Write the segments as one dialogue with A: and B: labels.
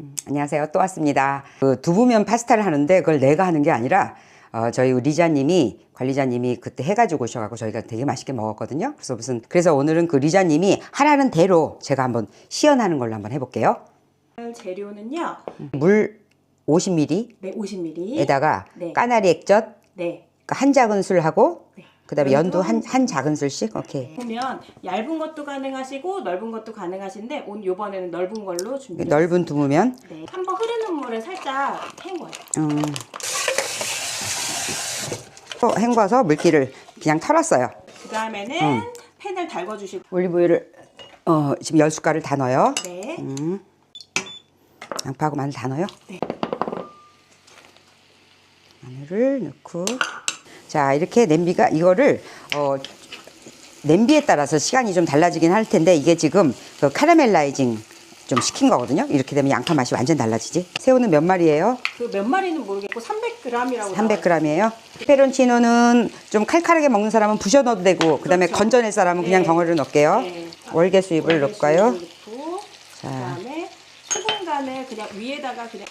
A: 음, 안녕하세요. 또 왔습니다. 그 두부면 파스타를 하는데 그걸 내가 하는 게 아니라 어, 저희 리자님이 관리자님이 그때 해가지고 오셔가지고 저희가 되게 맛있게 먹었거든요. 그래서 무슨 그래서 오늘은 그 리자님이 하라는 대로 제가 한번 시연하는 걸로 한번 해볼게요.
B: 재료는요.
A: 물 50ml에다가
B: 네, 50ml. 네.
A: 까나리 액젓
B: 네.
A: 한 작은 술 하고
B: 네.
A: 그다음에 연두 한, 한 작은 술씩 오케이.
B: 보면 얇은 것도 가능하시고 넓은 것도 가능하신데 오늘 요번에는 넓은 걸로 준비했어요.
A: 넓은 두부면
B: 네. 한번 흐르는 물에 살짝 헹궈요.
A: 음. 또 헹궈서 물기를 그냥 털었어요.
B: 그 다음에는
A: 음.
B: 팬을 달궈 주시고
A: 올리브유를 어, 지금 열 숟갈을 다 넣어요.
B: 네.
A: 음. 양파하고 마늘 다 넣어요.
B: 네.
A: 마늘을 넣고 자 이렇게 냄비가 이거를 어, 냄비에 따라서 시간이 좀 달라지긴 할 텐데 이게 지금 그 카라멜라이징 좀 시킨 거거든요. 이렇게 되면 양파 맛이 완전 달라지지. 새우는 몇 마리예요?
B: 그 몇 마리는 모르겠고 300g이라고
A: 300g이에요. 페페론치노는 좀 칼칼하게 먹는 사람은 부셔 넣어도 되고 그다음에
B: 그렇죠.
A: 건져낼 사람은 그냥
B: 네.
A: 덩어리로 넣을게요.
B: 네.
A: 월계 수잎을 넣을까요?
B: 넣고
A: 자.
B: 그다음에 소금 간을 그냥 위에다가 그냥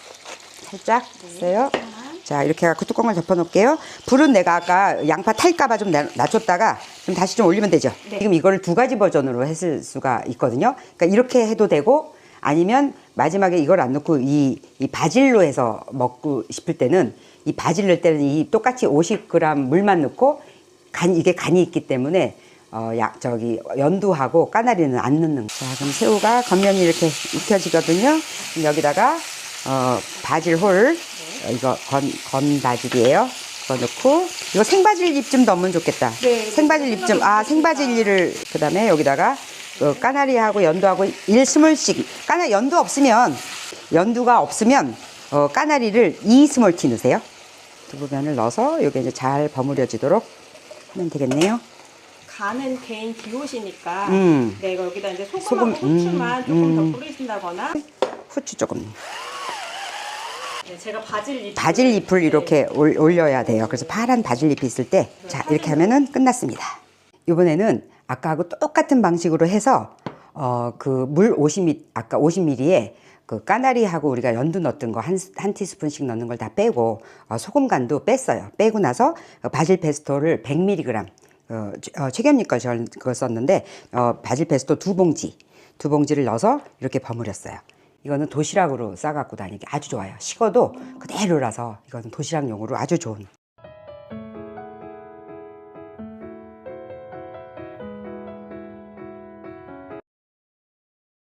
A: 살짝 했어요.
B: 네.
A: 자 이렇게 해갖고 뚜껑을 덮어 놓을게요. 불은 내가 아까 양파 탈까봐 좀 나- 낮췄다가 좀 다시 좀 올리면 되죠.
B: 네.
A: 지금 이거를 두 가지 버전으로 했을 수가 있거든요. 그러니까 이렇게 해도 되고 아니면 마지막에 이걸 안 넣고 이, 이 바질로 해서 먹고 싶을 때는 이 바질 넣을 때는 이 똑같이 50g 물만 넣고 간 이게 간이 있기 때문에 어, 야, 저기 연두하고 까나리는 안 넣는. 자, 그럼 새우가 겉면이 이렇게 익혀지거든요. 여기다가 어, 바질 홀 어, 이거 건, 건 바질이에요. 이거 넣고 이거 생바질 잎 좀 넣으면 좋겠다.
B: 네,
A: 생바질 잎 좀 아 생바질리를 그다음에 여기다가 그 까나리하고 연두하고 1스몰씩 까나 연두 없으면 연두가 없으면 어, 까나리를 2스몰티 넣으세요. 두부면을 넣어서 여기 이제 잘 버무려지도록 하면 되겠네요.
B: 간은 개인 기호시니까
A: 음.
B: 네 여기다 이제
A: 소금,
B: 소금하고 후추만
A: 음,
B: 조금
A: 음.
B: 더 뿌리신다거나
A: 후추 조금.
B: 네, 제가 바질 잎
A: 바질 잎을 이렇게 올- 올려야 돼요. 그래서 파란 바질 잎이 있을 때, 자, 이렇게 하면은 끝났습니다. 이번에는 아까하고 똑같은 방식으로 해서, 어, 그 물 50ml, 아까 50ml에 그 까나리하고 우리가 연두 넣었던 거 한 한 티스푼씩 넣는 걸 다 빼고, 어, 소금 간도 뺐어요. 빼고 나서 어, 바질 페스토를 100mg, 어, 최- 어, 최겸님 거 저- 그거 썼는데, 어, 바질 페스토 두 봉지, 두 봉지를 넣어서 이렇게 버무렸어요. 이거는 도시락으로 싸갖고 다니기 아주 좋아요. 식어도 그대로라서 이거는 도시락용으로 아주 좋은